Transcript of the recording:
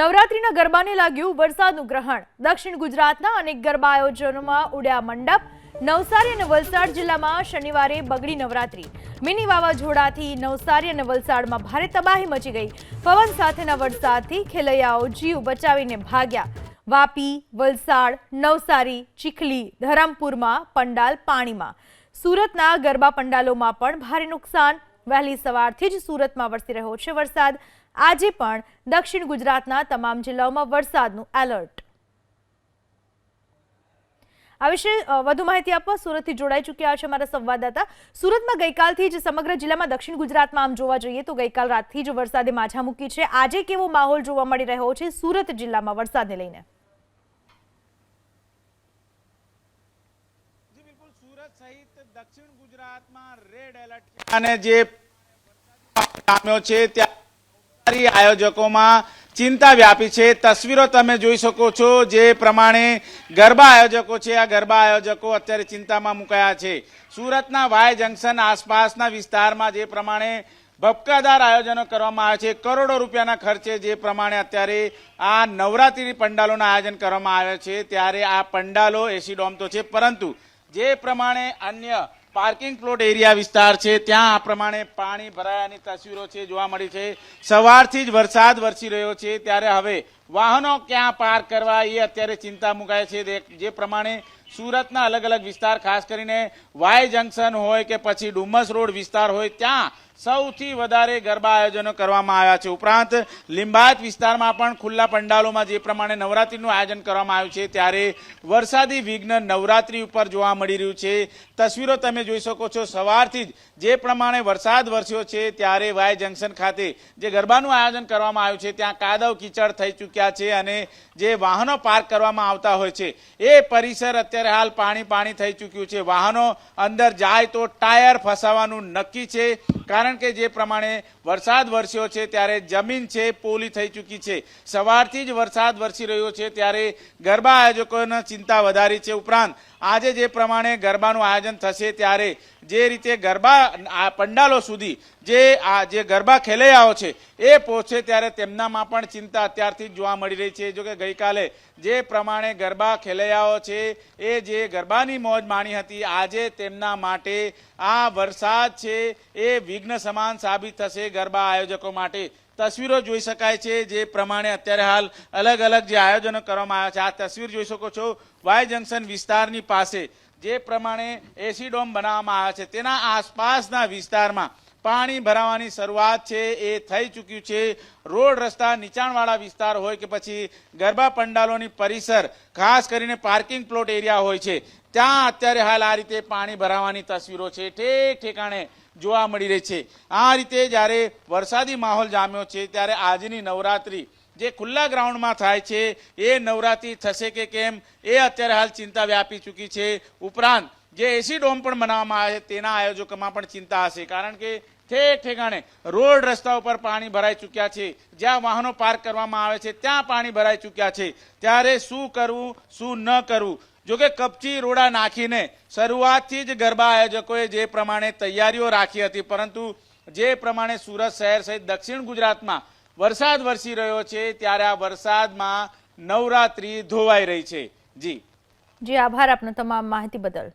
નવરાત્રીના ગરબાને લાગ્યું વરસાદનું ગ્રહણ. દક્ષિણ ગુજરાતના અનેક ગરબા આયોજનોમાં ઉડ્યા મંડપ. નવસારી અને વલસાડ જિલ્લામાં શનિવારે બગડી નવરાત્રી. મિની વાવાઝોડાથી નવસારી અને વલસાડમાં ભારે તબાહી મચી ગઈ. પવન સાથેના વરસાદથી ખેલૈયાઓ જીવ બચાવીને ભાગ્યા. વાપી, વલસાડ, નવસારી, ચીખલી, ધરમપુરમાં પંડાલ પાણીમાં. સુરતના ગરબા પંડાલોમાં પણ ભારે નુકસાન. વહેલી સવારથી જ સુરતમાં વરસી રહ્યો છે વરસાદ. આજે પણ દક્ષિણ ગુજરાતના તમામ જિલ્લાઓમાં વરસાદનું એલર્ટ. આ વિશે વધુ માહિતી આપવા સુરતથી જોડાઈ ચૂક્યા છે અમારા સંવાદદાતા. સુરતમાં ગઈકાલથી જ સમગ્ર જિલ્લામાં દક્ષિણ ગુજરાતમાં આમ જોવા જઈએ તો ગઈકાલ રાતથી જ વરસાદે માછા મૂકી છે. આજે કેવો માહોલ જોવા મળી રહ્યો છે સુરત જિલ્લામાં વરસાદને લઈને? સુરત દક્ષિણ ગુજરાતમાં રેડ એલર્ટ અને જે છે, ત્યાં આયોજકોમાં ચિંતા વ્યાપી છે. તસવીરો તમે જોઈ શકો છો જે પ્રમાણે ગરબા આયોજકો છે. આ ગરબા આયોજકો અત્યારે ચિંતામાં મુકાયા છે. સુરતના વાય જંકશન આસપાસના વિસ્તારમાં જે પ્રમાણે ભપકાદાર આયોજનો કરવામાં આવે છે. કરોડો રૂપિયાના ખર્ચે જે પ્રમાણે અત્યારે આ નવરાત્રી પંડાલોના આયોજન કરવામાં આવે છે. ત્યારે આ પંડાલો એસી ડોમ તો છે. પરંતુ જે પ્રમાણે અન્ય પાર્કિંગ પ્લોટ એરિયા વિસ્તાર છે. ત્યાં આ પ્રમાણે પાણી ભરાયાની તસવીરો છે, જોવા મળી છે. સવારથી જ વરસાદ વરસી રહ્યો છે. ત્યારે હવે વાહનો ક્યાં પાર્ક કરવા એ અત્યારે ચિંતા મુકાય છે. જે પ્રમાણે સુરતના અલગ અલગ વિસ્તાર, ખાસ કરીને વાય જંકશન હોય કે પછી ડુમસ રોડ વિસ્તાર હોય, ત્યાં સૌથી વધારે ગરબા આયોજનો કરવામાં આવ્યા છે. ઉપરાંત લિંબાયત વિસ્તારમાં પણ ખુલ્લા પંડાલોમાં જે પ્રમાણે નવરાત્રિનું આયોજન કરવામાં આવ્યું છે, ત્યારે વરસાદી વિઘ્ન નવરાત્રિ ઉપર જોવા મળી રહ્યું છે. તસવીરો તમે જોઈ શકો છો, સવારથી જ જે પ્રમાણે વરસાદ વરસ્યો છે, ત્યારે વાય જંકશન ખાતે જે ગરબાનું આયોજન કરવામાં આવ્યું છે, ત્યાં કાદવ કીચડ થઈ ચૂક્યા છે અને જે વાહનો પાર્ક કરવામાં આવતા હોય છે, એ પરિસર અત્યારે હાલ પાણી પાણી થઈ ચૂક્યું છે. વાહનો અંદર જાય તો ટાયર ફસાવાનું નક્કી છે. કારણ કે જે પ્રમાણે વરસાદ વરસ્યો છે, ત્યારે જમીન છે, પોલી થઈ ચૂકી છે. સવારથી જ વરસાદ વરસી રહ્યો છે, ત્યારે ગરબા આયોજકોને ચિંતા વધારી છે ઉપરાંત આજે જે પ્રમાણે ગરબાનું આયોજન થશે, ત્યારે જે રીતે ગરબા પંડાલો સુધી જે આ, જે ગરબા ખેલૈયાઓ છે, એ પહોંચે ત્યારે તેમનામાં પણ ચિંતા અત્યારથી જોવા મળી રહી છે. જો કે ગઈકાલે જે પ્રમાણે ગરબા ખેલૈયાઓ છે, એ જે ગરબાની મોજ માણી હતી, આજે તેમના માટે આ વરસાદ છે, એ વિઘ્ન સમાન સાબિત થશે ગરબા આયોજકો માટે. તસવીરો જોઈ શકાય છે જે પ્રમાણે અત્યારે હાલ અલગ અલગ જે આયોજનો કરવામાં આવ્યા છે. આ તસવીર જોઈ શકો છો વાય જંકશન વિસ્તારની પાસે. જે પ્રમાણે એસી ડોમ બનાવવામાં આવ્યા છે. તેના આસપાસના વિસ્તારમાં પાણી ભરાવાની શરૂઆત છે, એ થઈ ચૂક્યું છે. રોડ રસ્તા નીચાણવાળા વિસ્તાર હોય કે પછી ગરબા પંડાલોની પરિસર, ખાસ કરીને પાર્કિંગ પ્લોટ એરિયા હોય છે. ત્યાં અત્યારે હાલ આ રીતે પાણી ભરાવાની તસવીરો છે. ઠેક ઠેકાણે જોવા મળી રહી છે. આ રીતે જ્યારે વરસાદી માહોલ જામ્યો છે, ત્યારે આજની નવરાત્રી જે ખુલ્લા ગ્રાઉન્ડમાં થાય છે, એ નવરાત્રી થશે કે કેમ, એ અત્યારે હાલ ચિંતા વ્યાપી ચૂકી છે. ઉપરાંત જે એસી ડોમ પણ બનાવવામાં આવે છે, તેના આયોજકોમાં પણ ચિંતા હશે. કારણ કે ઠેક ઠેકાણે રોડ રસ્તા ઉપર પાણી ભરાઈ ચૂક્યા છે. જ્યાં વાહનો પાર્ક કરવામાં આવે છે, ત્યાં પાણી ભરાઈ ચૂક્યા છે. ત્યારે શું કરવું, શું ન કરવું? જોકે કપચી રોડા નાખીને શરૂઆતથી જ ગરબા આયોજકોએ જે પ્રમાણે તૈયારીઓ રાખી હતી, પરંતુ જે પ્રમાણે સુરત શહેર સહિત દક્ષિણ ગુજરાતમાં વરસાદ વરસી રહ્યો છે, ત્યારે આ વરસાદમાં નવરાત્રી ધોવાઈ રહી છે. જી. જી, આભાર આપનો તમામ માહિતી બદલ.